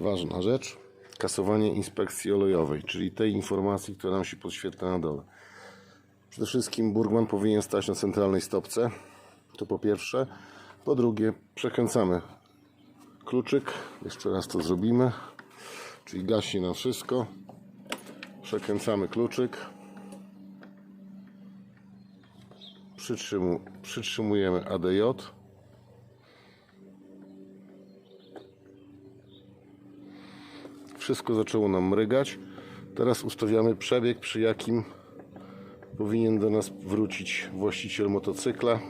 ważna rzecz. Kasowanie inspekcji olejowej, czyli tej informacji, która nam się podświetla na dole. Przede wszystkim Burgman powinien stać na centralnej stopce. To po pierwsze. Po drugie, przekręcamy kluczyk. Jeszcze raz to zrobimy. Czyli gaśnie nam wszystko. Przekręcamy kluczyk. Przytrzymu, przytrzymujemy ADJ. Wszystko zaczęło nam mrygać. Teraz ustawiamy przebieg, przy jakim powinien do nas wrócić właściciel motocykla.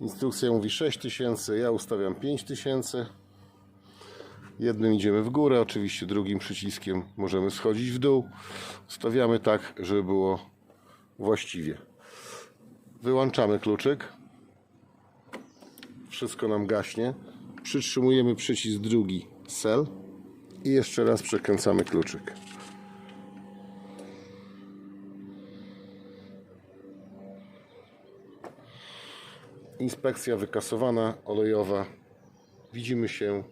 Instrukcja mówi 6000, ja ustawiam 5000. Jednym idziemy w górę, oczywiście drugim przyciskiem możemy schodzić w dół. Ustawiamy tak, żeby było właściwie. Wyłączamy kluczyk. Wszystko nam gaśnie. Przytrzymujemy przycisk drugi cell i jeszcze raz przekręcamy kluczyk. Inspekcja wykasowana, olejowa. Widzimy się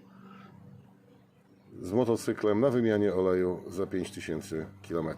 z motocyklem na wymianie oleju za 5000 km.